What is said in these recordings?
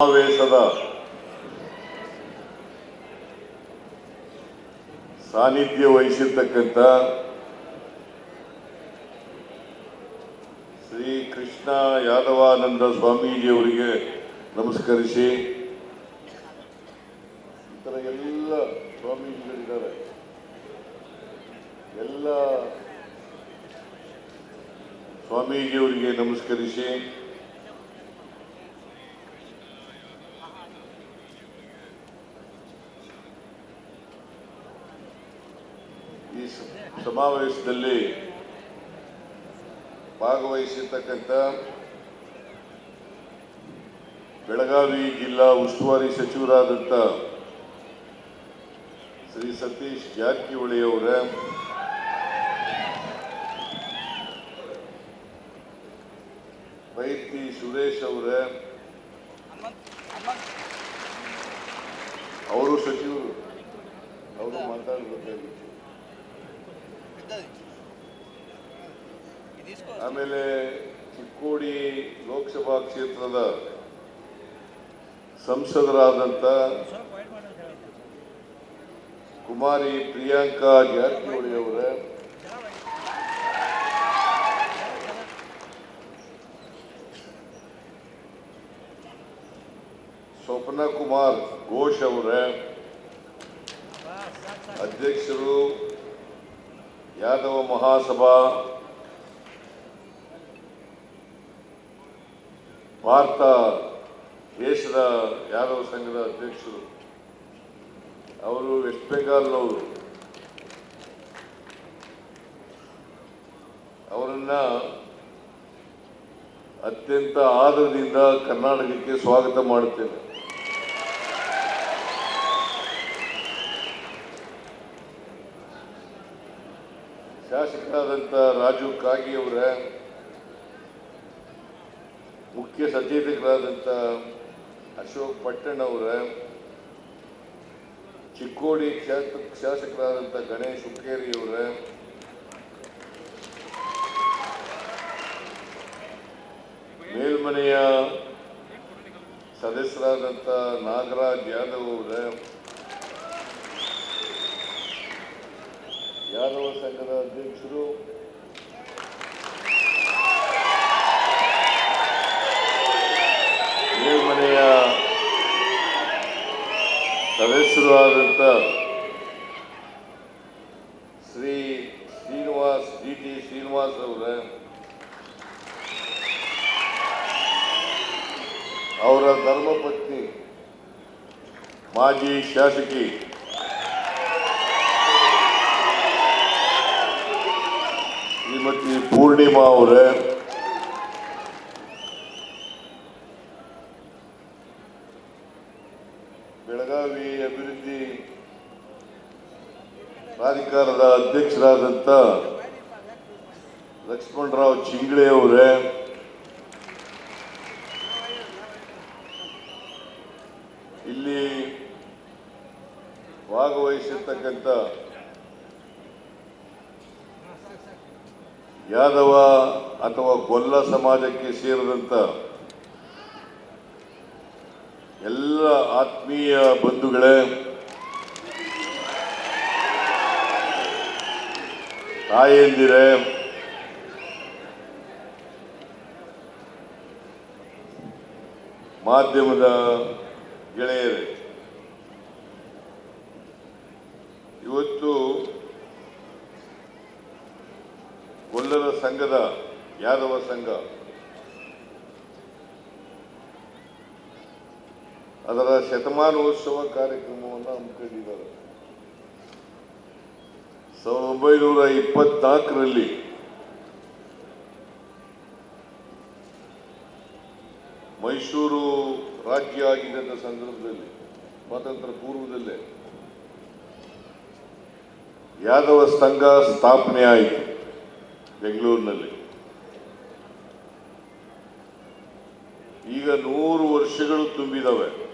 ಸಮಾವೇಶದ ಸಾನ್ನಿಧ್ಯ ವಹಿಸಿರ್ತಕ್ಕಂಥ ಶ್ರೀ ಕೃಷ್ಣ ಯಾದವಾನಂದ ಸ್ವಾಮೀಜಿಯವರಿಗೆ ನಮಸ್ಕರಿಸಿ ಇತರ ಎಲ್ಲ ಸ್ವಾಮೀಜಿಗಳಿದ್ದಾರೆ. ಎಲ್ಲ ಸ್ವಾಮೀಜಿಯವರಿಗೆ ನಮಸ್ಕರಿಸಿ ಸಮಾವೇಶದಲ್ಲಿ ಭಾಗವಹಿಸಿರ್ತಕ್ಕಂಥ ಬೆಳಗಾವಿ ಜಿಲ್ಲಾ ಉಸ್ತುವಾರಿ ಸಚಿವರಾದಂಥ ಶ್ರೀ ಸತೀಶ್ ಜಾರಕಿಹೊಳಿ ಅವರ ಬೈತಿ ಸುರೇಶ್ ಅವರ, ಅವರು ಸಚಿವರು, ಅವರು ಮಾತಾಡಬೇಕಾಗಿತ್ತು. ಆಮೇಲೆ ಚಿಕ್ಕೋಡಿ ಲೋಕಸಭಾ ಕ್ಷೇತ್ರದ ಸಂಸದರಾದಂಥ ಕುಮಾರಿ ಪ್ರಿಯಾಂಕಾ ಜಾರಕಿಹೊಳಿ ಅವರ. ಸ್ವಪ್ನ ಕುಮಾರ್ ಘೋಷ್ ಅವರ. ಅಧ್ಯಕ್ಷರು ಯಾದವ ಮಹಾಸಭಾ ಭಾರತ ದೇಶದ ಯಾದವ ಸಂಘದ ಅಧ್ಯಕ್ಷರು, ಅವರು ವೆಸ್ಟ್ ಬೆಂಗಾಲ್ನವರು, ಅವರನ್ನ ಅತ್ಯಂತ ಆದರದಿಂದ ಕರ್ನಾಟಕಕ್ಕೆ ಸ್ವಾಗತ ಮಾಡುತ್ತೇನೆ. ಶಾಸಕರಾದಂಥ ರಾಜು ಕಾಗಿ ಅವರ ಮುಖ್ಯ ಸಚೇತಕರಾದಂಥ ಅಶೋಕ್ ಪಟ್ಟಣ್ ಅವರ ಚಿಕ್ಕೋಡಿ ಕ್ಷೇತ್ರ ಶಾಸಕರಾದಂಥ ಗಣೇಶ್ ಹುಕ್ಕೇರಿ ಅವರ ಮೇಲ್ಮನೆಯ ಸದಸ್ಯರಾದಂಥ ನಾಗರಾಜ್ ಯಾದವ್ ಅವರ ಯಾದವ ಸಂಘದ ಅಧ್ಯಕ್ಷರು. ಮನೆಯ ಸದಸ್ಯರು ಆದಂಥ ಶ್ರೀ ಶ್ರೀನಿವಾಸ್ ಡಿ ಟಿ ಶ್ರೀನಿವಾಸ್ ಅವರ ಅವರ ಧರ್ಮಪತ್ನಿ ಮಾಜಿ ಶಾಸಕಿ ಪೂರ್ಣಿಮಾ ಅವರೇ. ಬೆಳಗಾವಿ ಅಭಿವೃದ್ಧಿ ಪ್ರಾಧಿಕಾರದ ಅಧ್ಯಕ್ಷರಾದಂಥ ಲಕ್ಷ್ಮಣರಾವ್ ಚಿಂಗ್ಳೆ ಅವರೇ ಇಲ್ಲಿ ಭಾಗವಹಿಸಿರ್ತಕ್ಕಂಥ ಯಾದವ ಅಥವಾ ಗೊಲ್ಲ ಸಮಾಜಕ್ಕೆ ಸೇರಿದಂಥ ಎಲ್ಲ ಆತ್ಮೀಯ ಬಂಧುಗಳೇ ತಾಯಂದಿರೇ ಮಾಧ್ಯಮದ ಗೆಳೆಯರೇ ಇವತ್ತು ಗೊಲ್ಲರ ಸಂಘದ ಯಾದವ ಸಂಘ. ಅದರ ಶತಮಾನೋತ್ಸವ ಕಾರ್ಯಕ್ರಮವನ್ನು ಹಮ್ಮಿಕೊಂಡಿದ್ದಾರೆ ಸಾವಿರದ ಒಂಬೈನೂರ ಇಪ್ಪತ್ನಾಲ್ಕರಲ್ಲಿ ಮೈಸೂರು ರಾಜ್ಯ ಆಗಿದ್ದ ಸಂದರ್ಭದಲ್ಲಿ, ಸ್ವಾತಂತ್ರ್ಯ ಪೂರ್ವದಲ್ಲೇ ಯಾದವ ಸಂಘ ಸ್ಥಾಪನೆ ಆಯಿತು. ಬೆಂಗಳೂರಿನಲ್ಲಿ. ಈಗ ನೂರು ವರ್ಷಗಳು ತುಂಬಿದವೆ.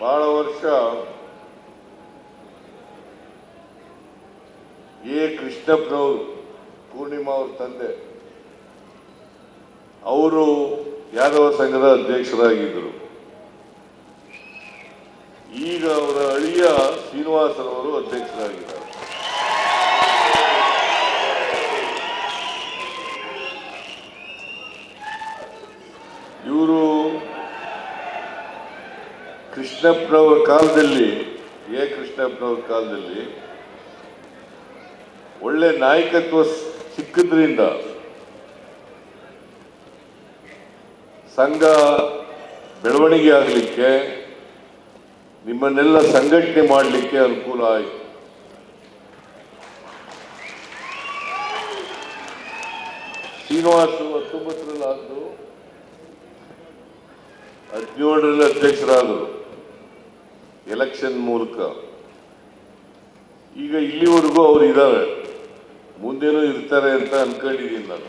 ಬಹಳ ವರ್ಷ ಎ. ಕೃಷ್ಣಪ್ಪನವರು ಪೂರ್ಣ ಪೂರ್ಣಿಮಾ ಅವ್ರ ತಂದೆ. ಅವರು ಯಾದವ ಸಂಘದ ಅಧ್ಯಕ್ಷರಾಗಿದ್ದರು ಈಗ ಅಳಿಯ ಶ್ರೀನಿವಾಸರವರು ಅಧ್ಯಕ್ಷರಾಗಿದ್ದಾರೆ. ಇವರು ಕೃಷ್ಣಪ್ರವ ಕಾಲದಲ್ಲಿ, ಎ. ಕೃಷ್ಣಪ್ಪನವರ ಕಾಲದಲ್ಲಿ ಒಳ್ಳೆ ನಾಯಕತ್ವ ಸಿಕ್ಕಿದ್ರಿಂದ ಸಂಘ ಬೆಳವಣಿಗೆ ಆಗಲಿಕ್ಕೆ ನಿಮ್ಮನ್ನೆಲ್ಲ ಸಂಘಟನೆ ಮಾಡಲಿಕ್ಕೆ ಅನುಕೂಲ ಆಯಿತು. ಶ್ರೀನಿವಾಸು ಹತ್ತೊಂಬತ್ತರಲ್ಲಿ ಆದ್ರು ಹದಿನೇಳರಲ್ಲಿ ಅಧ್ಯಕ್ಷರಾದರು. ಎಲೆಕ್ಷನ್ ಮೂಲಕ. ಈಗ ಇಲ್ಲಿವರೆಗೂ ಅವ್ರು ಇದ್ದಾರೆ ಮುಂದೇನೂ ಇರ್ತಾರೆ ಅಂತ ಅನ್ಕೊಂಡಿದ್ದೀನಿ ನಾನು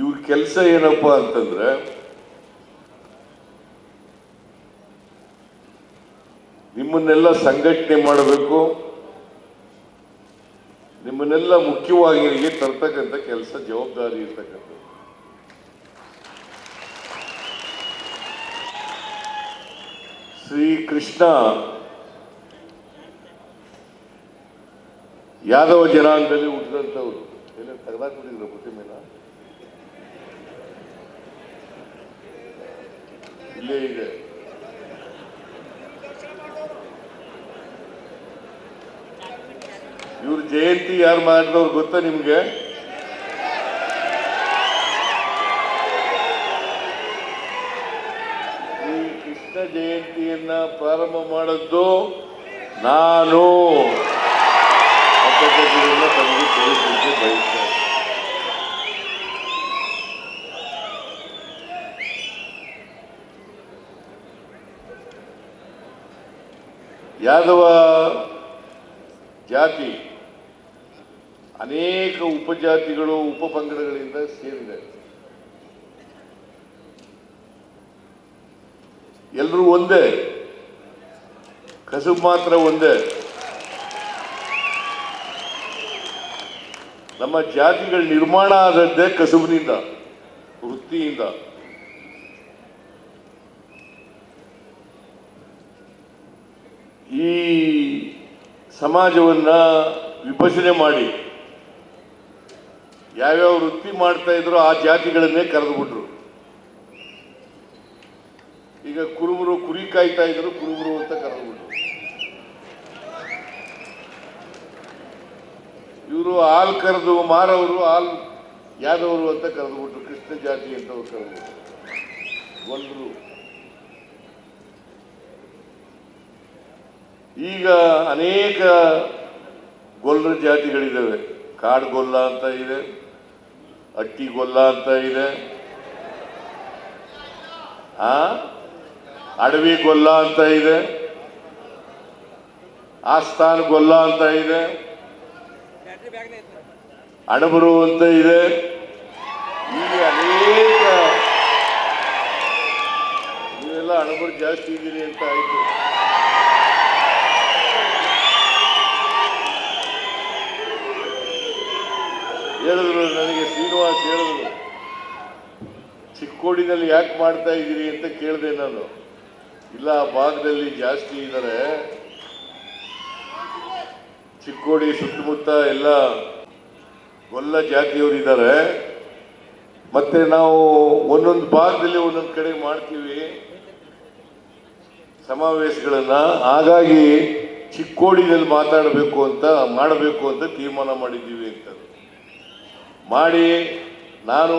ಇವ್ರ ಕೆಲಸ ಏನಪ್ಪ ಅಂತಂದ್ರೆ, ನಿಮ್ಮನ್ನೆಲ್ಲ ಸಂಘಟನೆ ಮಾಡಬೇಕು, ನಿಮ್ಮನ್ನೆಲ್ಲ ಮುಖ್ಯವಾಗಿ ತರ್ತಕ್ಕಂಥ ಕೆಲಸ ಜವಾಬ್ದಾರಿ ಇರ್ತಕ್ಕಂಥದ್ದು. ಶ್ರೀ ಕೃಷ್ಣ ಯಾದವ ಜನಾಂಗದಲ್ಲಿ ಹುಟ್ಟಿದಂಥವ್ರು. ಎಲ್ಲ ತಗದಾಕ್ಬಿಟ್ಟಿದ್ರು ಬುದ್ಧಿ ಮೇಲೆ ಇದೆ ಇವ್ರ ಜಯಂತಿ ಯಾರು ಮಾಡಿದವ್ರು ಗೊತ್ತಾ ನಿಮ್ಗೆ? ಈ ಕೃಷ್ಣ ಜಯಂತಿಯನ್ನ ಪ್ರಾರಂಭ ಮಾಡದ್ದು ನಾನು. ಯಾದವ ಜಾತಿ ಅನೇಕ ಉಪಜಾತಿಗಳು, ಉಪಪಂಗಡಗಳಿಂದ ಸೇರಿದೆ. ಎಲ್ಲರೂ ಒಂದೇ, ಕಸುಬು ಮಾತ್ರ ಒಂದೇ. ನಮ್ಮ ಜಾತಿಗಳ ನಿರ್ಮಾಣ ಆದದ್ದೇ ಕಸುಬಿನಿಂದ, ವೃತ್ತಿಯಿಂದ. ಈ ಸಮಾಜವನ್ನು ವಿಭಜನೆ ಮಾಡಿ ಯಾವ್ಯಾವ ವೃತ್ತಿ ಮಾಡ್ತಾ ಇದ್ರು ಆ ಜಾತಿಗಳನ್ನೇ ಕರೆದುಬಿಟ್ರು. ಈಗ ಕುರುಬರು ಕುರಿ ಕಾಯ್ತಾ ಇದ್ರು ಕುರುಬರು ಅಂತ ಕರೆದುಬಿಟ್ರು. ಇವರು ಹಾಲು ಕರೆದು ಮಾರವರು, ಹಾಲು ಯಾದವರು ಅಂತ ಕರೆದುಬಿಟ್ರು. ಕೃಷ್ಣ ಜಾತಿ ಅಂತ ಕರೆದು ಕರೆದುಬಿಟ್ರು. ಗೊಂಡ್ರು ಈಗ ಅನೇಕ ಗೊಲ್ಲರ ಜಾತಿಗಳಿದ್ದಾವೆ ಕಾಡುಗೊಲ್ಲ ಅಂತ ಇದೆ, ಅಟ್ಟಿಗೊಲ್ಲ ಅಂತ ಇದೆ. ಆ? ಅಡವಿ ಗೊಲ್ಲ ಅಂತ ಇದೆ. ಆಸ್ಥಾನ ಗೊಲ್ಲ ಅಂತ ಇದೆ. ಅಣಬರು ಅಂತ ಇದೆ. ಈಗ ಅನೇಕ ಇವೆಲ್ಲ ಅಣಬರು ಜಾಸ್ತಿ ಇದ್ದೀರಿ ಅಂತ ಆಯ್ತು. ಹೇಳಿದ್ರು, ನನಗೆ ಶ್ರೀನಿವಾಸ್ ಹೇಳಿದ್ರು, ಚಿಕ್ಕೋಡಿನಲ್ಲಿ ಯಾಕೆ ಮಾಡ್ತಾ ಇದ್ದೀರಿ ಅಂತ ಕೇಳಿದೆ ನಾನು. ಇಲ್ಲ ಆ ಭಾಗದಲ್ಲಿ ಜಾಸ್ತಿ ಇದ್ದಾರೆ. ಚಿಕ್ಕೋಡಿ ಸುತ್ತಮುತ್ತ ಎಲ್ಲ ಗೊಲ್ಲ ಜಾತಿಯವರು ಇದ್ದಾರೆ. ಮತ್ತೆ ನಾವು ಒಂದೊಂದು ಭಾಗದಲ್ಲಿ ಒಂದೊಂದು ಕಡೆ ಮಾಡ್ತೀವಿ ಸಮಾವೇಶಗಳನ್ನ. ಹಾಗಾಗಿ ಚಿಕ್ಕೋಡಿನಲ್ಲಿ ಮಾತಾಡಬೇಕು ಅಂತ, ಮಾಡಬೇಕು ಅಂತ ತೀರ್ಮಾನ ಮಾಡಿದ್ದೀವಿ ಅಂತ ಮಾಡಿ ನಾನು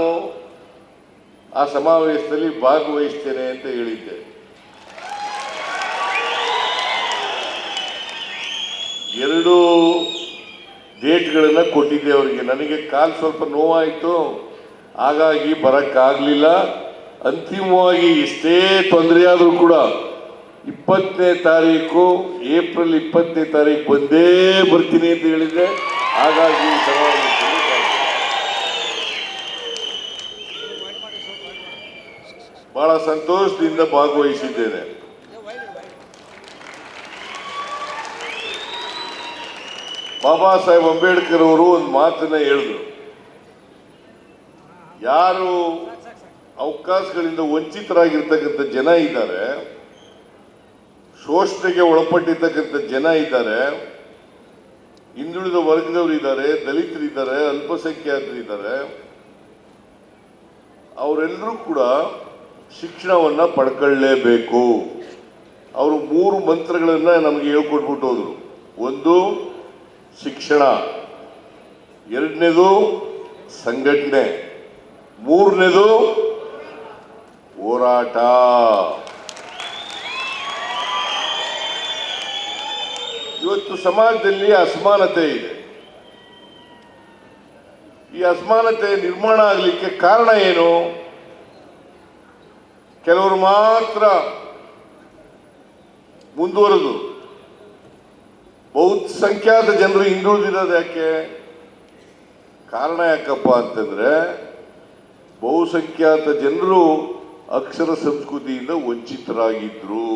ಆ ಸಮಾವೇಶದಲ್ಲಿ ಭಾಗವಹಿಸ್ತೇನೆ ಅಂತ ಹೇಳಿದ್ದೆ. ಎರಡು ಡೇಟ್ಗಳನ್ನು ಕೊಟ್ಟಿದ್ದೆ ಅವರಿಗೆ. ನನಗೆ ಕಾಲು ಸ್ವಲ್ಪ ನೋವಾಯಿತು. ಹಾಗಾಗಿ ಬರೋಕ್ಕಾಗಲಿಲ್ಲ. ಅಂತಿಮವಾಗಿ ಇಷ್ಟೇ ತೊಂದರೆ ಆದರೂ ಕೂಡ ಇಪ್ಪತ್ತನೇ ತಾರೀಕು, ಏಪ್ರಿಲ್ ಇಪ್ಪತ್ತನೇ ತಾರೀಕು ಬಂದೇ ಬರ್ತೀನಿ ಅಂತ ಹೇಳಿದ್ದೆ. ಹಾಗಾಗಿ ಬಹಳ ಸಂತೋಷದಿಂದ ಭಾಗವಹಿಸಿದ್ದೇನೆ. ಬಾಬಾ ಸಾಹೇಬ್ ಅಂಬೇಡ್ಕರ್ ಅವರು ಒಂದು ಮಾತನ್ನ ಹೇಳಿದ್ರು. ಯಾರು ಅವಕಾಶಗಳಿಂದ ವಂಚಿತರಾಗಿರ್ತಕ್ಕಂಥ ಜನ ಇದ್ದಾರೆ, ಶೋಷಣೆಗೆ ಒಳಪಟ್ಟಿರ್ತಕ್ಕಂಥ ಜನ ಇದ್ದಾರೆ, ಹಿಂದುಳಿದ ವರ್ಗದವರು ಇದ್ದಾರೆ ದಲಿತರಿದ್ದಾರೆ ಅಲ್ಪಸಂಖ್ಯಾತರಿದ್ದಾರೆ ಅವರೆಲ್ಲರೂ ಕೂಡ ಶಿಕ್ಷಣವನ್ನ ಪಡ್ಕೊಳ್ಳೇಬೇಕು. ಅವರು ಮೂರು ಮಂತ್ರಗಳನ್ನು ನಮಗೆ ಹೇಳ್ಕೊಟ್ಬಿಟ್ಟು ಹೋದರು ಒಂದು, ಶಿಕ್ಷಣ. ಎರಡನೇದು, ಸಂಘಟನೆ. ಮೂರನೇದು, ಹೋರಾಟ. ಇವತ್ತು ಸಮಾಜದಲ್ಲಿ ಅಸಮಾನತೆ ಇದೆ. ಈ ಅಸಮಾನತೆ ನಿರ್ಮಾಣ ಆಗಲಿಕ್ಕೆ ಕಾರಣ ಏನು? ಕೆಲವರು ಮಾತ್ರ ಮುಂದುವರೆದು. ಬಹುಸಂಖ್ಯಾತ ಜನರು ಹಿಂದುಳಿದಿರೋದು ಯಾಕೆ? ಕಾರಣ ಯಾಕಪ್ಪ ಅಂತಂದ್ರೆ ಬಹುಸಂಖ್ಯಾತ ಜನರು ಅಕ್ಷರ ಸಂಸ್ಕೃತಿಯಿಂದ ವಂಚಿತರಾಗಿದ್ರು.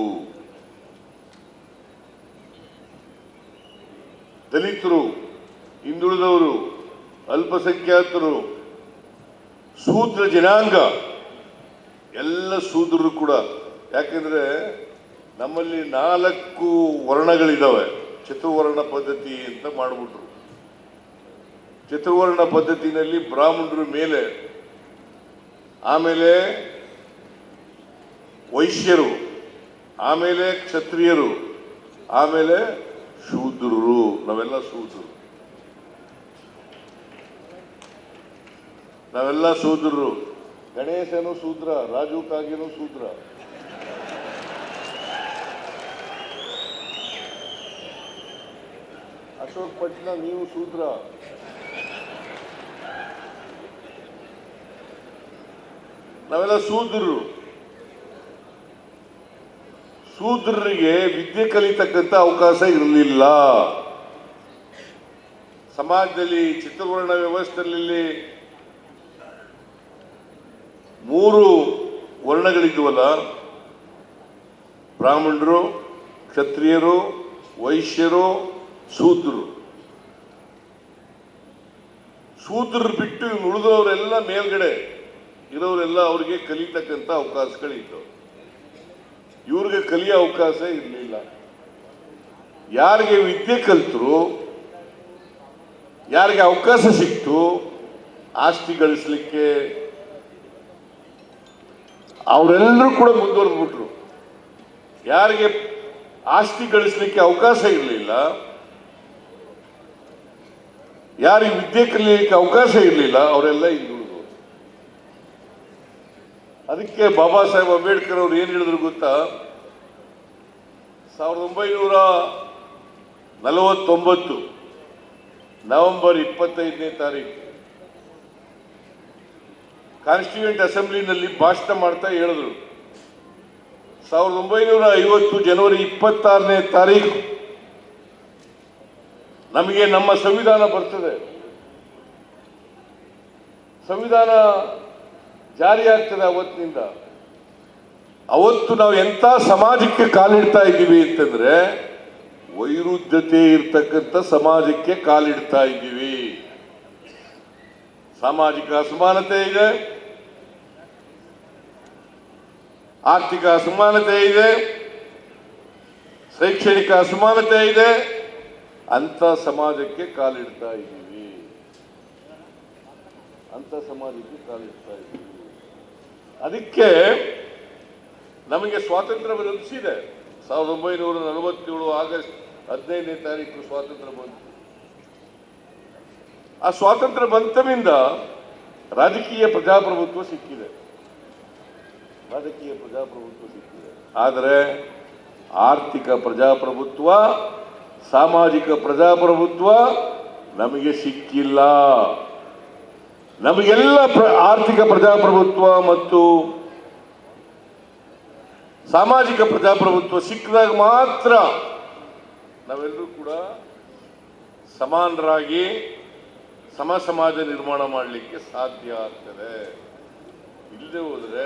ದಲಿತರು, ಹಿಂದುಳಿದವರು, ಅಲ್ಪಸಂಖ್ಯಾತರು ಸೂತ್ರ ಜನಾಂಗ. ಎಲ್ಲ ಶೂದ್ರರು ಕೂಡ. ಯಾಕೆಂದ್ರೆ ನಮ್ಮಲ್ಲಿ ನಾಲ್ಕು ವರ್ಣಗಳಿದಾವೆ. ಚತುರ್ವರ್ಣ ಪದ್ಧತಿ ಅಂತ ಮಾಡಿಬಿಟ್ರು. ಚತುರ್ವರ್ಣ ಪದ್ಧತಿನಲ್ಲಿ ಬ್ರಾಹ್ಮಣರು ಮೇಲೆ, ಆಮೇಲೆ ವೈಶ್ಯರು, ಆಮೇಲೆ ಕ್ಷತ್ರಿಯರು, ಆಮೇಲೆ ಶೂದ್ರರು. ನಾವೆಲ್ಲ ಶೂದ್ರರು. ನಾವೆಲ್ಲ ಶೂದ್ರರು. ಗಣೇಶನು ಸೂತ್ರ ರಾಜು ಕಾಗಿನೂ ಸೂತ್ರ ಅಶೋಕ್ ಪಟ್ನ, ನೀವು ಸೂತ್ರ ನಾವೆಲ್ಲ ಶೂದ್ರರು. ಶೂದ್ರರಿಗೆ ವಿದ್ಯೆ ಕಲಿತಕ್ಕಂಥ ಅವಕಾಶ ಇರಲಿಲ್ಲ. ಸಮಾಜದಲ್ಲಿ ಚಿತ್ರವರ್ಣ ವ್ಯವಸ್ಥೆಯಲ್ಲಿ ಮೂರು ವರ್ಣಗಳಿದ್ವಲ್ಲ, ಬ್ರಾಹ್ಮಣರು, ಕ್ಷತ್ರಿಯರು, ವೈಶ್ಯರು ಸೂತ್ರರು ಶೂದ್ರರು ಬಿಟ್ಟು ಉಳಿದವರೆಲ್ಲ ಮೇಲ್ಗಡೆ ಇರೋರೆಲ್ಲ ಅವ್ರಿಗೆ ಕಲಿತಕ್ಕಂಥ ಅವಕಾಶಗಳಿತ್ತು. ಇವ್ರಿಗೆ ಕಲಿಯೋ ಅವಕಾಶ ಇರಲಿಲ್ಲ. ಯಾರಿಗೆ ವಿದ್ಯೆ ಕಲಿತರು, ಯಾರಿಗೆ ಅವಕಾಶ ಸಿಕ್ತು, ಆಸ್ತಿ ಗಳಿಸ್ಲಿಕ್ಕೆ ಅವರೆಲ್ಲರೂ ಕೂಡ ಮುಂದುವರೆದ್ಬಿಟ್ರು. ಯಾರಿಗೆ ಆಸ್ತಿ ಗಳಿಸ್ಲಿಕ್ಕೆ ಅವಕಾಶ ಇರಲಿಲ್ಲ, ಯಾರಿಗೆ ವಿದ್ಯೆ ಕಲಿಯಲಿಕ್ಕೆ ಅವಕಾಶ ಇರಲಿಲ್ಲ, ಅವರೆಲ್ಲ ಹಿಂದುಳಿದ್ರು ಅದಕ್ಕೆ ಬಾಬಾ ಸಾಹೇಬ್ ಅಂಬೇಡ್ಕರ್ ಅವರು ಏನು ಹೇಳಿದ್ರು ಗೊತ್ತಾ? ಸಾವಿರದ ಒಂಬೈನೂರ ನಲವತ್ತೊಂಬತ್ತು ನವೆಂಬರ್ ಇಪ್ಪತ್ತೈದನೇ ತಾರೀಕು. ಕಾನ್ಸ್ಟಿಟ್ಯೂಂಟ್ ಅಸೆಂಬ್ಲಿನಲ್ಲಿ ಭಾಷಣ ಮಾಡ್ತಾ ಹೇಳಿದ್ರು. ಸಾವಿರದ ಒಂಬೈನೂರ ಐವತ್ತು ಜನವರಿ ಇಪ್ಪತ್ತಾರನೇ ತಾರೀಕು ನಮಗೆ ನಮ್ಮ ಸಂವಿಧಾನ ಬರ್ತದೆ. ಸಂವಿಧಾನ ಜಾರಿ ಆಗ್ತದೆ ಅವತ್ತಿನಿಂದ. ಅವತ್ತು ನಾವು ಎಂಥ ಸಮಾಜಕ್ಕೆ ಕಾಲಿಡ್ತಾ ಇದ್ದೀವಿ ಅಂತಂದ್ರೆ ವೈರುಧ್ಯತೆ ಇರ್ತಕ್ಕಂಥ ಸಮಾಜಕ್ಕೆ ಕಾಲಿಡ್ತಾ ಇದ್ದೀವಿ. ಸಾಮಾಜಿಕ ಅಸಮಾನತೆ ಇದೆ. ಆರ್ಥಿಕ ಅಸಮಾನತೆ ಇದೆ. ಶೈಕ್ಷಣಿಕ ಅಸಮಾನತೆ ಇದೆ. ಅಂತ ಸಮಾಜಕ್ಕೆ ಕಾಲಿಡ್ತಾ ಇದ್ದೀವಿ. ಅಂತ ಸಮಾಜಕ್ಕೆ ಕಾಲಿಡ್ತಾ ಇದ್ದೀವಿ. ಅದಕ್ಕೆ ನಮಗೆ ಸ್ವಾತಂತ್ರ್ಯ ಲಭಿಸಿದೆ ಸಾವಿರದ ಒಂಬೈನೂರ ನಲವತ್ತೇಳು ಆಗಸ್ಟ್ ಹದಿನೈದನೇ ತಾರೀಕು ಸ್ವಾತಂತ್ರ್ಯ ಬಂತು. ಆ ಸ್ವಾತಂತ್ರ್ಯ ಬಂತನಿಂದ ರಾಜಕೀಯ ಪ್ರಜಾಪ್ರಭುತ್ವ ಸಿಕ್ಕಿದೆ. ರಾಜಕೀಯ ಪ್ರಜಾಪ್ರಭುತ್ವ ಸಿಕ್ಕಿದೆ. ಆದರೆ ಆರ್ಥಿಕ ಪ್ರಜಾಪ್ರಭುತ್ವ ಸಾಮಾಜಿಕ ಪ್ರಜಾಪ್ರಭುತ್ವ ನಮಗೆ ಸಿಕ್ಕಿಲ್ಲ. ನಮಗೆಲ್ಲ ಪ್ರ- ಆರ್ಥಿಕ ಪ್ರಜಾಪ್ರಭುತ್ವ ಮತ್ತು ಸಾಮಾಜಿಕ ಪ್ರಜಾಪ್ರಭುತ್ವ ಸಿಕ್ಕಿದಾಗ ಮಾತ್ರ ನಾವೆಲ್ಲರೂ ಕೂಡ ಸಮಾನರಾಗಿ ಸಮ ಸಮಾಜ ನಿರ್ಮಾಣ ಮಾಡಲಿಕ್ಕೆ ಸಾಧ್ಯ ಆಗ್ತದೆ. ಇಲ್ಲದೆ ಹೋದರೆ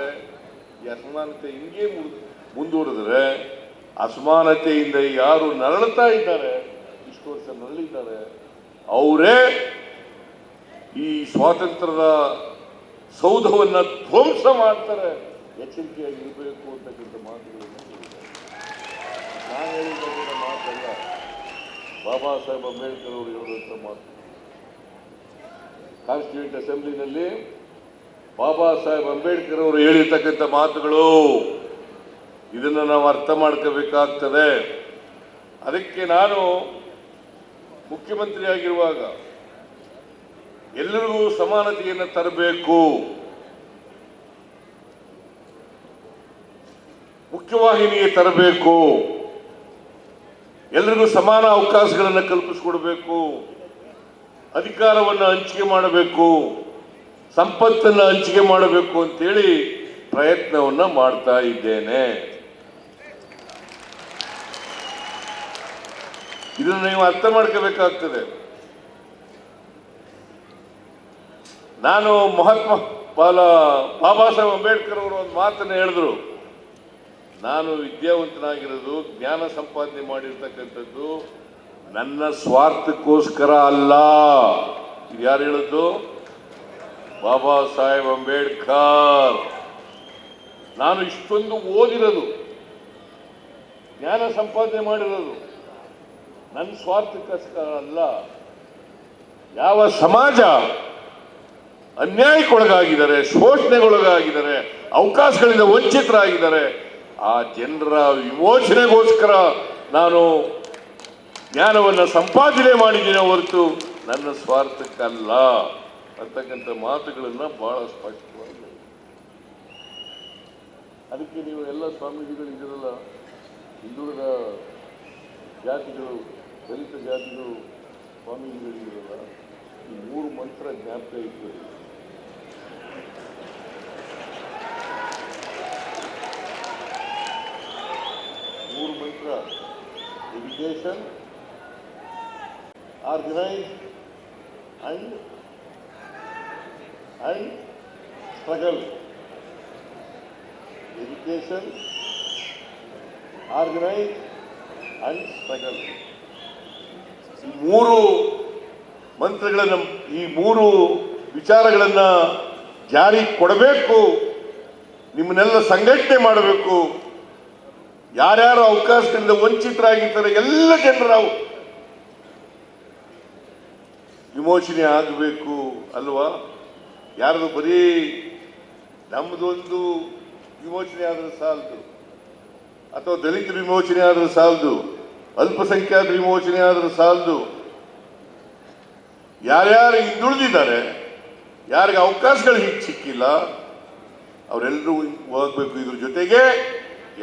ಈ ಅಸಮಾನತೆ ಹಿಂಗೆ ಮುಂದುವರೆದ್ರೆ ಅಸಮಾನತೆಯಿಂದ ಯಾರು ನರಳುತ್ತಾ ಇದ್ದಾರೆ, ಇಷ್ಟು ವರ್ಷ ನರಳಿದ್ದಾರೆ, ಅವರೇ ಈ ಸ್ವಾತಂತ್ರ್ಯದ ಸೌಧವನ್ನು ಧ್ವಂಸ ಮಾಡ್ತಾರೆ. ಎಚ್ಚರಿಕೆಯಾಗಿರಬೇಕು ಅಂತಕ್ಕಂಥ ಮಾತುಗಳನ್ನು. ನಾನು ಹೇಳಿದ ಮಾತಲ್ಲ, ಬಾಬಾ ಸಾಹೇಬ್ ಅಂಬೇಡ್ಕರ್ ಅವರು ಹೇಳುವಂಥ ಮಾತು. ಕಾನ್ಸ್ಟಿಟ್ಯೂಂಟ್ ಅಸೆಂಬ್ಲಿನಲ್ಲಿ ಬಾಬಾ ಸಾಹೇಬ್ ಅಂಬೇಡ್ಕರ್ ಅವರು ಹೇಳಿರ್ತಕ್ಕಂಥ ಮಾತುಗಳು. ಇದನ್ನು ನಾವು ಅರ್ಥ ಮಾಡ್ಕೋಬೇಕಾಗ್ತದೆ. ಅದಕ್ಕೆ ನಾನು ಮುಖ್ಯಮಂತ್ರಿ ಆಗಿರುವಾಗ ಎಲ್ಲರಿಗೂ ಸಮಾನತೆಯನ್ನು ತರಬೇಕು. ಮುಖ್ಯವಾಹಿನಿಗೆ ತರಬೇಕು. ಎಲ್ರಿಗೂ ಸಮಾನ ಅವಕಾಶಗಳನ್ನು ಕಲ್ಪಿಸಿಕೊಡ್ಬೇಕು. ಅಧಿಕಾರವನ್ನು ಹಂಚಿಕೆ ಮಾಡಬೇಕು, ಸಂಪತ್ತನ್ನು ಹಂಚಿಕೆ ಮಾಡಬೇಕು ಅಂತೇಳಿ ಪ್ರಯತ್ನವನ್ನು ಮಾಡ್ತಾ ಇದ್ದೇನೆ. ಇದನ್ನು ನೀವು ಅರ್ಥ ಮಾಡ್ಕೋಬೇಕಾಗ್ತದೆ. ನಾನು ಮಹಾತ್ಮ ಬಾಲ ಬಾಬಾ ಸಾಹೇಬ್ ಅಂಬೇಡ್ಕರ್ ಅವರು ಒಂದು ಮಾತನ್ನು ಹೇಳಿದ್ರು. ನಾನು ವಿದ್ಯಾವಂತನಾಗಿರೋದು, ಜ್ಞಾನ ಸಂಪಾದನೆ ಮಾಡಿರ್ತಕ್ಕಂಥದ್ದು ನನ್ನ ಸ್ವಾರ್ಥಕ್ಕೋಸ್ಕರ ಅಲ್ಲ. ಯಾರು ಹೇಳಿದ್ದು ಬಾಬಾ ಸಾಹೇಬ್ ಅಂಬೇಡ್ಕರ್. ನಾನು ಇಷ್ಟೊಂದು ಓದಿರೋದು. ಜ್ಞಾನ ಸಂಪಾದನೆ ಮಾಡಿರೋದು. ನನ್ನ ಸ್ವಾರ್ಥಕ್ಕೋಸ್ಕರ ಅಲ್ಲ. ಯಾವ ಸಮಾಜ ಅನ್ಯಾಯಕ್ಕೊಳಗಾಗಿದ್ದಾರೆ, ಶೋಷಣೆಗೊಳಗಾಗಿದ್ದಾರೆ, ಅವಕಾಶಗಳಿಂದ ವಂಚಿತರಾಗಿದ್ದಾರೆ, ಆ ಜನರ ವಿಮೋಚನೆಗೋಸ್ಕರ ನಾನು ಜ್ಞಾನವನ್ನು ಸಂಪಾದನೆ ಮಾಡಿದ್ದೀನಿ ಹೊರತು ನನ್ನ ಸ್ವಾರ್ಥಕ್ಕಲ್ಲ. ಅಂತಕ್ಕಂಥ ಮಾತುಗಳನ್ನು ಬಹಳ ಸ್ಪಷ್ಟವಾಗಿ ಅದಕ್ಕೆ ನೀವು ಎಲ್ಲ ಸ್ವಾಮೀಜಿಗಳು ಇದಿರಲ್ಲ, ಹಿಂದುಳಿದ ಜಾತಿಗಳು, ದಲಿತ ಜಾತಿಗಳು ಸ್ವಾಮೀಜಿಗಳಿಗಿರಲ್ಲ ಈ ಮೂರು ಮಂತ್ರ ಜ್ಞಾಪಕ ಇತ್ತು. ಮೂರು ಮಂತ್ರ education organise and, and struggle education organize and ಈ ಮೂರು ಮಂತ್ರಗಳನ್ನು ಈ ಮೂರು ವಿಚಾರಗಳನ್ನು ಜಾರಿ ಕೊಡಬೇಕು. ನಿಮ್ಮನ್ನೆಲ್ಲ ಸಂಘಟನೆ ಮಾಡಬೇಕು. ಯಾರ್ಯಾರು ಅವಕಾಶದಿಂದ ವಂಚಿತರಾಗಿರ್ತಾರೆ ಎಲ್ಲ ಜನರು ನಾವು ವಿಮೋಚನೆ ಆಗಬೇಕು ಅಲ್ವಾ? ಯಾರದು ಬರೀ ನಮ್ಮದೊಂದು ವಿಮೋಚನೆ ಆದರೂ ಸಾಲದು. ಅಥವಾ ದಲಿತ ವಿಮೋಚನೆ ಆದರೂ ಸಾಲದು. ಅಲ್ಪಸಂಖ್ಯಾತ ವಿಮೋಚನೆ ಆದರೂ ಸಾಲದು. ಯಾರ್ಯಾರು ಹಿಂದುಳಿದಿದ್ದಾರೆ ಯಾರಿಗೆ ಅವಕಾಶಗಳು ಹೆಚ್ಚು ಸಿಕ್ಕಿಲ್ಲ, ಅವರೆಲ್ಲರೂ ಹೋಗ್ಬೇಕು ಇದ್ರ ಜೊತೆಗೆ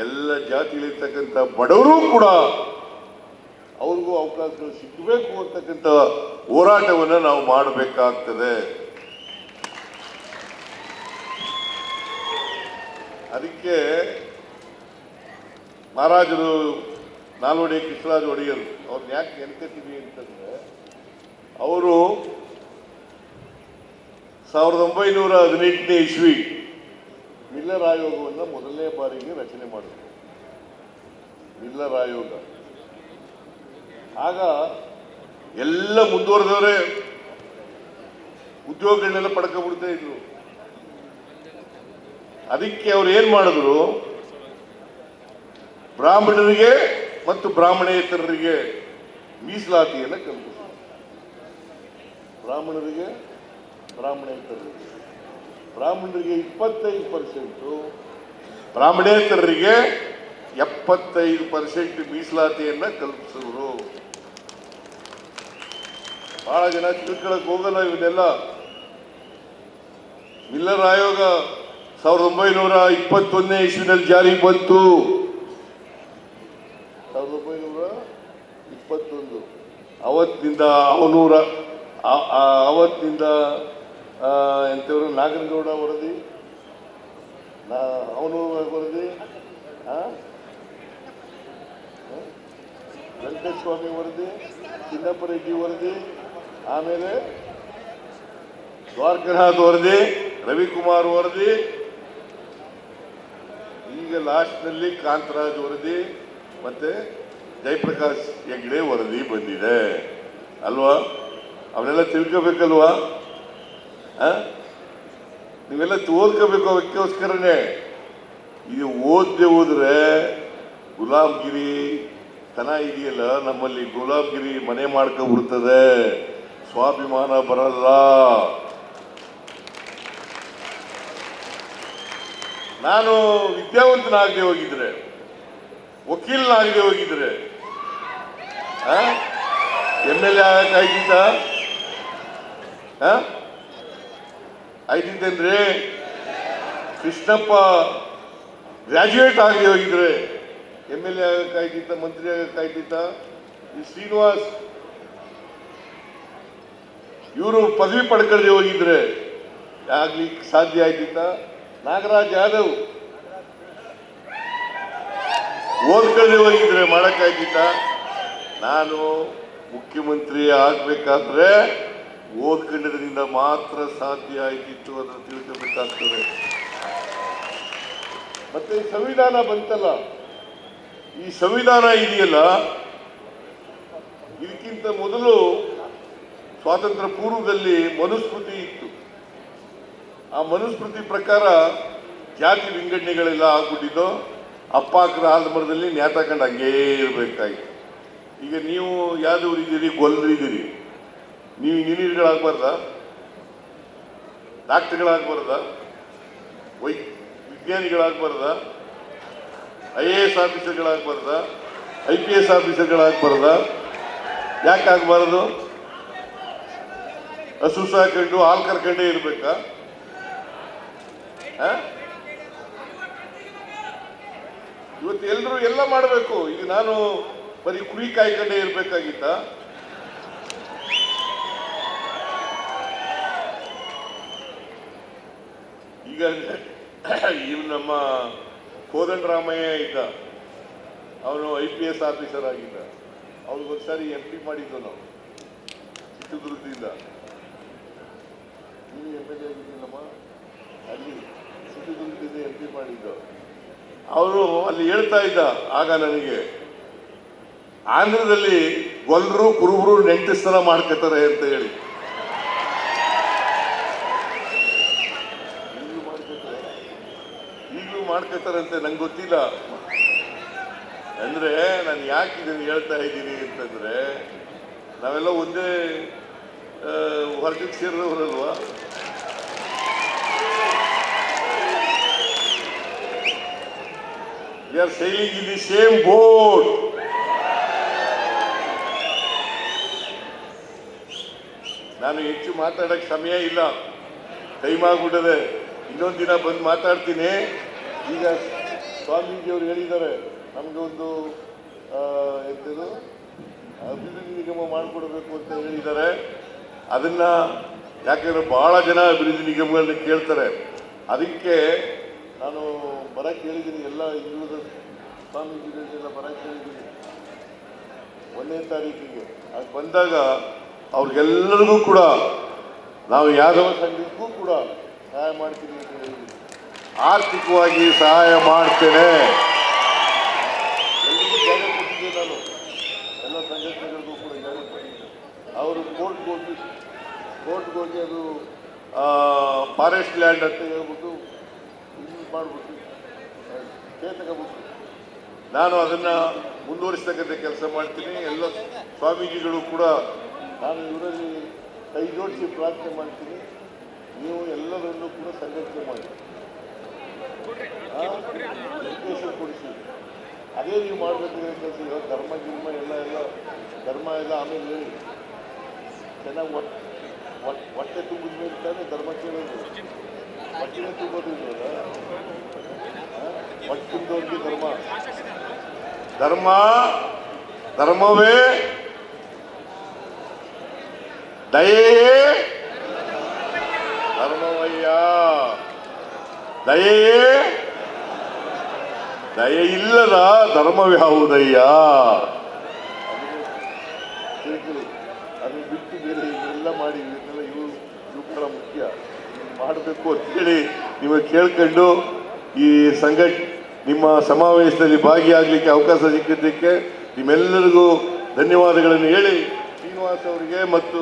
ಎಲ್ಲ ಜಾತಿಯಲ್ಲಿರ್ತಕ್ಕಂಥ ಬಡವರು ಕೂಡ ಅವ್ರಿಗೂ ಅವಕಾಶಗಳು ಸಿಕ್ಕಬೇಕು ಅಂತಕ್ಕಂಥ ಹೋರಾಟವನ್ನು ನಾವು ಮಾಡಬೇಕಾಗ್ತದೆ. ಅದಕ್ಕೆ ಮಹಾರಾಜರು ನಾಲ್ವಡಿ ಕೃಷ್ಣರಾಜ ಒಡೆಯರು, ಅವ್ರನ್ನ ಯಾಕೆ ನೆನ್ಕತೀವಿ ಅಂತಂದ್ರೆ, ಅವರು ಸಾವಿರದ ಒಂಬೈನೂರ ಹದಿನೆಂಟನೇ ಇಸ್ವಿ ಮಿಲ್ಲರ್ ಆಯೋಗವನ್ನು ಮೊದಲನೇ ಬಾರಿಗೆ ರಚನೆ ಮಾಡಿದರು. ಮಿಲ್ಲರ್ ಆಯೋಗ. ಆಗ ಎಲ್ಲ ಮುಂದುವರೆದವರೇ ಉದ್ಯೋಗಗಳನ್ನೆಲ್ಲ ಪಡ್ಕೊಂಡ್ಬಿಡ್ತಾ ಇದ್ರು. ಅದಕ್ಕೆ ಅವ್ರು ಏನ್ ಮಾಡಿದ್ರು? ಬ್ರಾಹ್ಮಣರಿಗೆ ಮತ್ತು ಬ್ರಾಹ್ಮಣೇತರರಿಗೆ ಮೀಸಲಾತಿಯನ್ನು ಕಲ್ಪಿಸಿದ್ರು ಬ್ರಾಹ್ಮಣರಿಗೆ, ಬ್ರಾಹ್ಮಣೇತರರಿಗೆ. ಬ್ರಾಹ್ಮಣರಿಗೆ ಇಪ್ಪತ್ತೈದು ಪರ್ಸೆಂಟು, ಬ್ರಾಹ್ಮಣೇತರರಿಗೆ ಎಪ್ಪತ್ತೈದು ಪರ್ಸೆಂಟ್ ಮೀಸಲಾತಿಯನ್ನ ಕಲ್ಪಿಸಿದ್ರು ಬಹಳ ಜನ ತಿಳ್ಕೊಳಕ್ ಹೋಗಲ್ಲ ಇವನ್ನೆಲ್ಲ. ಮಿಲ್ಲರ್ ಆಯೋಗ ಸಾವಿರದ ಒಂಬೈನೂರ ಇಪ್ಪತ್ತೊಂದನೇ ಇಸ್ವಿನಲ್ಲಿ ಜಾರಿಗೆ ಬಂತು. ಸಾವಿರದ ಒಂಬೈನೂರ ಇಪ್ಪತ್ತೊಂದು. ಅವತ್ತಿನಿಂದ ಅವನೂರ ಅವತ್ತಿನಿಂದ ಎಂಥವ್ರು ನಾಗನಗೌಡ ವರದಿ? ನಾ, ಅವನೂರ ವರದಿ? ವೆಂಕಟೇಶ ಸ್ವಾಮಿ ವರದಿ? ಚಿನ್ನಪ್ಪ ರೆಡ್ಡಿ ವರದಿ? ಆಮೇಲೆ ದ್ವಾರಕನಾಥ್ ವರದಿ, ರವಿಕುಮಾರ್ ವರದಿ, ಈಗ ಲಾಸ್ಟ್ನಲ್ಲಿ ಕಾಂತರಾಜ್ ವರದಿ ಮತ್ತೆ ಜಯಪ್ರಕಾಶ್ ಹೆಗ್ಡೆ ವರದಿ ಬಂದಿದೆ. ಅಲ್ವಾ? ಅವನ್ನೆಲ್ಲ ತಿಳ್ಕೋಬೇಕಲ್ವಾ? ನೀವೆಲ್ಲ ಓದ್ಕೋಬೇಕು ಅದಕ್ಕೋಸ್ಕರನೇ. ಇದು ಓದದೆ ಹೋದ್ರೆ ಗುಲಾಬ್ಗಿರಿ ತನ ಇದೆಯಲ್ಲ ನಮ್ಮಲ್ಲಿ ಗುಲಾಬ್ಗಿರಿ ಮನೆ ಮಾಡ್ಕೊಬಿಡ್ತದೆ ಸ್ವಾಭಿಮಾನ ಬರಲ್ಲ. ನಾನು ವಿದ್ಯಾವಂತನಾಗದೆ ಹೋಗಿದ್ರೆ, ವಕೀಲನಾಗದೆ ಹೋಗಿದ್ರೆ ಎಂ ಎಲ್ ಎ ಆಗಿದ್ದ ಆಯ್ತಿದ್ದೇನ್ರಿ ಕೃಷ್ಣಪ್ಪ ಗ್ರ್ಯಾಜುಯೇಟ್ ಆಗದೆ ಹೋಗಿದ್ರೆ, ಎಂ ಎಲ್ ಎ ಆಗಕ್ಕಾಯ್ತಿತ್ತ ಮಂತ್ರಿ ಆಗಕ್ಕಾಯ್ತಿತ್ತ ಶ್ರೀನಿವಾಸ್ ಇವರು ಪದವಿ ಪಡ್ಕೊಳ್ಳದೆ ಹೋಗಿದ್ರೆ ಆಗ್ಲಿಕ್ಕೆ ಸಾಧ್ಯ ಆಯ್ತಿತ್ತ? ನಾಗರಾಜ್ ಯಾದವ್. ಓದ್ಕೊಳ್ಳದೆ ಹೋಗಿದ್ರೆ ಮಾಡಕ್ಕಾಯ್ತಿತ್ತ ನಾನು ಮುಖ್ಯಮಂತ್ರಿ ಆಗ್ಬೇಕಾದ್ರೆ ಓದ್ಕೊಂಡಿದ್ರಿಂದ ಮಾತ್ರ ಸಾಧ್ಯ ಆಯ್ತಿತ್ತು ಅದನ್ನು ತಿಳ್ಕೋಬೇಕಾಗ್ತದೆ. ಮತ್ತೆ ಸಂವಿಧಾನ ಬಂತಲ್ಲ? ಈ ಸಂವಿಧಾನ ಇದೆಯಲ್ಲ? ಇದಕ್ಕಿಂತ ಮೊದಲು ಸ್ವಾತಂತ್ರ್ಯ ಪೂರ್ವದಲ್ಲಿ ಮನುಸ್ಮೃತಿ ಇತ್ತು. ಆ ಮನುಸ್ಮೃತಿ ಪ್ರಕಾರ ಜಾತಿ ವಿಂಗಡಣೆಗಳೆಲ್ಲ ಆಗ್ಬಿಟ್ಟಿದ್ದು ಅಪ್ಪಾಕರ ಆಲದ ಮರದಲ್ಲಿ ನೇತಾಕೊಂಡು ಹಂಗೇ ಇರಬೇಕಾಗಿತ್ತು ಈಗ ನೀವು ಯಾದವ್ರು ಇದ್ದೀರಿ? ಗೊಲ್ಲರಿದ್ದೀರಿ ನೀವು ಇಂಜಿನಿಯರ್ಗಳಾಗಬಾರ್ದ? ಡಾಕ್ಟರ್ಗಳಾಗಬಾರ್ದ? ವೈ ವಿಜ್ಞಾನಿಗಳಾಗಬಾರ್ದ? ಐ ಎ ಎಸ್ ಆಫೀಸರ್ಗಳಾಗಬಾರ್ದ? ಐ ಪಿ ಎಸ್ ಆಫೀಸರ್ಗಳಾಗಬಾರ್ದ? ಯಾಕೆ ಆಗಬಾರ್ದು ಹಸು ಸಾಕೊಂಡು ಹಾಲು ಕರ್ಕೊಂಡೇ ಇರ್ಬೇಕಾ? ಇವತ್ತು ಎಲ್ಲರೂ ಎಲ್ಲ ಮಾಡಬೇಕು. ಈಗ ನಾನು ಬರೀ ಕುರಿ ಕಾಯ್ಕೊಂಡೇ ಇರ್ಬೇಕಾಗಿತ್ತ? ಈಗ ಇವ್ ನಮ್ಮ ಕೋದಂಡರಾಮಯ್ಯ ಇದ್ದ. ಅವನು ಐ ಪಿ ಎಸ್ ಆಫೀಸರ್ ಆಗಿದ್ದ. ಅವ್ರಿಗೊಂದ್ಸಾರಿ ಎಂ ಪಿ ಮಾಡಿದ್ದು ನಾವು. ಚಿತ್ರದುರ್ಗದಿಂದ ನೀವು ಎಂ ಎಲ್ ಎ ಅಲ್ಲಿ ಚಿತ್ರದುರ್ಗದಿಂದ ಎಂ ಪಿ ಮಾಡಿದ್ದು. ಅವರು ಅಲ್ಲಿ ಹೇಳ್ತಾ ಇದ್ದ ಆಗ ನನಗೆ, ಆಂಧ್ರದಲ್ಲಿ ಗೊಲ್ಲರು ಕುರುಬರು ನೆಂಟಸ್ತನ ಮಾಡ್ಕೋತಾರೆ ಅಂತ ಹೇಳಿ. ಈಗಲೂ ಮಾಡ್ಕೋತಾರೆ. ಈಗಲೂ ಅಂತ ನಂಗೆ ಗೊತ್ತಿಲ್ಲ. ಅಂದ್ರೆ ನಾನು ಯಾಕೆ ಇದನ್ನು ಹೇಳ್ತಾ ಇದ್ದೀನಿ ಅಂತಂದ್ರೆ, ನಾವೆಲ್ಲ ಒಂದೇ ಹೊರಟಿಗೆ ಸೇರಿದವರಲ್ವಾ? We are sailing in the same boat. ನಾನು ಹೆಚ್ಚು ಮಾತಾಡಕ್ಕೆ ಸಮಯ ಇಲ್ಲ. ಟೈಮ್ ಆಗ್ಬಿಟ್ಟದೆ ಇನ್ನೊಂದು ದಿನ ಬಂದು ಮಾತಾಡ್ತೀನಿ. ಈಗ ಸ್ವಾಮೀಜಿಯವರು ಹೇಳಿದ್ದಾರೆ, ನಮಗೆ ಒಂದು ಎಂತದು, ಅಭಿವೃದ್ಧಿ ನಿಗಮ ಮಾಡಿಕೊಡ್ಬೇಕು ಅಂತ ಹೇಳಿದ್ದಾರೆ. ಅದನ್ನ ಯಾಕಂದ್ರೆ ಬಹಳ ಜನ ಅಭಿವೃದ್ಧಿ ನಿಗಮಗಳನ್ನ ಕೇಳ್ತಾರೆ. ಅದಕ್ಕೆ ನಾನು ಬರಕ್ಕೆ ಕೇಳಿದ್ದೀನಿ, ಎಲ್ಲ ಇಲ್ಲದ ಸ್ವಾಮೀಜಿಗಳಿಗೆಲ್ಲ ಬರ ಹೇಳಿದ್ದೀನಿ ಒಂದನೇ ತಾರೀಕಿಗೆ. ಅದು ಬಂದಾಗ ಅವ್ರಿಗೆಲ್ಲರಿಗೂ ಕೂಡ, ನಾವು ಯಾದವ ಸಂಘಕ್ಕೂ ಕೂಡ ಸಹಾಯ ಮಾಡ್ತೀನಿ ಅಂತ ಹೇಳಿದ್ದೀನಿ. ಆರ್ಥಿಕವಾಗಿ ಸಹಾಯ ಮಾಡ್ತೇನೆ. ನಾನು. ಎಲ್ಲ ಸಂಘಟನೆಗಳಿಗೂ ಕೂಡ ಜಾಗ ಕೊಟ್ಟಿದ್ದೆ. ಅವರು ಕೋರ್ಟ್ಗೆ ಹೋಗಿ ಕೋರ್ಟ್ಗೆ ಹೋಗಿ ಅದು ಫಾರೆಸ್ಟ್ ಲ್ಯಾಂಡ್ ಅಂತ ಹೇಳ್ಬಿಟ್ಟು ಮಾಡಿಬಿಟ್ಟು ಚೇತಕಬಿಟ್ಟು ನಾನು ಅದನ್ನ ಮುಂದುವರಿಸ್ತಕ್ಕಂಥ ಕೆಲಸ ಮಾಡ್ತೀನಿ. ಎಲ್ಲ ಸ್ವಾಮೀಜಿಗಳು ಕೂಡ ನಾನು ಇವರಲ್ಲಿ ಕೈ ಜೋಡಿಸಿ ಪ್ರಾರ್ಥನೆ ಮಾಡ್ತೀನಿ. ನೀವು ಎಲ್ಲರನ್ನೂ ಕೂಡ ಸಂಘಟನೆ ಮಾಡಿ. ಎಜುಕೇಶನ್ ಕೊಡಿಸಿ. ಅದೇ ನೀವು ಮಾಡಬೇಕಾದ್ರೆ ಕೆಲಸ ಇವಾಗ ಧರ್ಮ, ಗಿರ್ಮ, ಎಲ್ಲ ಎಲ್ಲ, ಧರ್ಮ ಎಲ್ಲ ಆಮೇಲೆ ಹೇಳಿ. ಚೆನ್ನಾಗಿ ಹೊಟ್ಟೆ ಹೊಟ್ಟೆ ತುಂಬಿದ್ಮೇಲೆ ತಾನೇ ಧರ್ಮ ಕೇಳೋದು ಹೊಟ್ಟೆನೇ ತುಂಬೋದು ತುಂಬಿದವ್ರಿಗೆ ಧರ್ಮ. ಧರ್ಮ, ಧರ್ಮವೇ ದಯೆಯೇ ಧರ್ಮವಯ್ಯ. ದಯೆಯೇ ದಯೆ ಇಲ್ಲದ ಧರ್ಮವ್ಯಾವುದಯ್ಯ ಅದನ್ನು ಬಿಟ್ಟು ಬೇರೆ ಇವೆಲ್ಲ ಮಾಡಿ ಇವನ್ನೆಲ್ಲ ಇವು ಇವು ಬಹಳ ಮುಖ್ಯ. ಮಾಡಬೇಕು ಅಂತೇಳಿ ನೀವು ಕೇಳ್ಕೊಂಡು ಈ ಸಂಘಟ ನಿಮ್ಮ ಸಮಾವೇಶದಲ್ಲಿ ಭಾಗಿಯಾಗಲಿಕ್ಕೆ ಅವಕಾಶ ಸಿಕ್ಕಿದ್ದಕ್ಕೆ ನಿಮ್ಮೆಲ್ಲರಿಗೂ ಧನ್ಯವಾದಗಳನ್ನು ಹೇಳಿ ಶ್ರೀನಿವಾಸ್ ಅವರಿಗೆ ಮತ್ತು